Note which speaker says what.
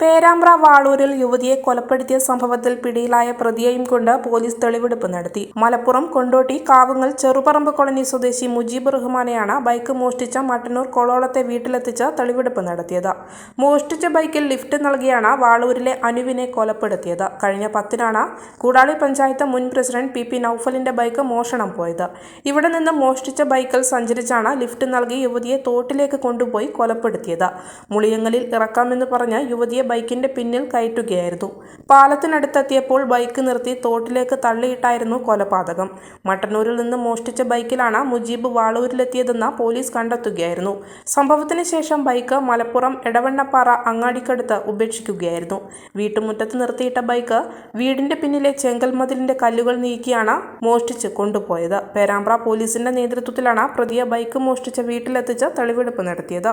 Speaker 1: പേരാമ്പ്ര വാളൂരിൽ യുവതിയെ കൊലപ്പെടുത്തിയ സംഭവത്തിൽ പിടിയിലായ പ്രതിയെയും കൊണ്ട് പോലീസ് തെളിവെടുപ്പ് നടത്തി. മലപ്പുറം കൊണ്ടോട്ടി കാവുങ്ങൽ ചെറുപറമ്പ് കോളനി സ്വദേശി മുജീബ് റഹ്മാനെയാണ് ബൈക്ക് മോഷ്ടിച്ച മട്ടന്നൂർ കൊളോളത്തെ വീട്ടിലെത്തിച്ച് തെളിവെടുപ്പ് നടത്തിയത്. മോഷ്ടിച്ച ബൈക്കിൽ ലിഫ്റ്റ് നൽകിയാണ് വാളൂരിലെ അനുവിനെ കൊലപ്പെടുത്തിയത്. കഴിഞ്ഞ പത്തിനാണ് കൂടാളി പഞ്ചായത്ത് മുൻ പ്രസിഡന്റ് പി പി നൌഫലിന്റെ ബൈക്ക് മോഷണം പോയത്. ഇവിടെ നിന്ന് മോഷ്ടിച്ച ബൈക്കിൽ സഞ്ചരിച്ചാണ് ലിഫ്റ്റ് നൽകി യുവതിയെ തോട്ടിലേക്ക് കൊണ്ടുപോയി കൊലപ്പെടുത്തിയത്. മുളിയങ്ങലിൽ ഇറക്കാമെന്ന് പറഞ്ഞ് യുവതിയെ ബൈക്കിന്റെ പിന്നിൽ കയറ്റുകയായിരുന്നു. പാലത്തിനടുത്തെത്തിയപ്പോൾ ബൈക്ക് നിർത്തി തോട്ടിലേക്ക് തള്ളിയിട്ടായിരുന്നു കൊലപാതകം. മട്ടന്നൂരിൽ നിന്ന് മോഷ്ടിച്ച ബൈക്കിലാണ് മുജീബ് വാളൂരിലെത്തിയതെന്ന് പോലീസ് കണ്ടെത്തുകയായിരുന്നു. സംഭവത്തിന് ശേഷം ബൈക്ക് മലപ്പുറം എടവണ്ണപ്പാറ അങ്ങാടിക്കടുത്ത് ഉപേക്ഷിക്കുകയായിരുന്നു. വീട്ടുമുറ്റത്ത് നിർത്തിയിട്ട ബൈക്ക് വീടിന്റെ പിന്നിലെ ചെങ്കൽമതിലിന്റെ കല്ലുകൾ നീക്കിയാണ് മോഷ്ടിച്ച് കൊണ്ടുപോയത്. പേരാമ്പ്ര പോലീസിന്റെ നേതൃത്വത്തിലാണ് പ്രതിയെ ബൈക്ക് മോഷ്ടിച്ച വീട്ടിലെത്തിച്ച് തെളിവെടുപ്പ് നടത്തിയത്.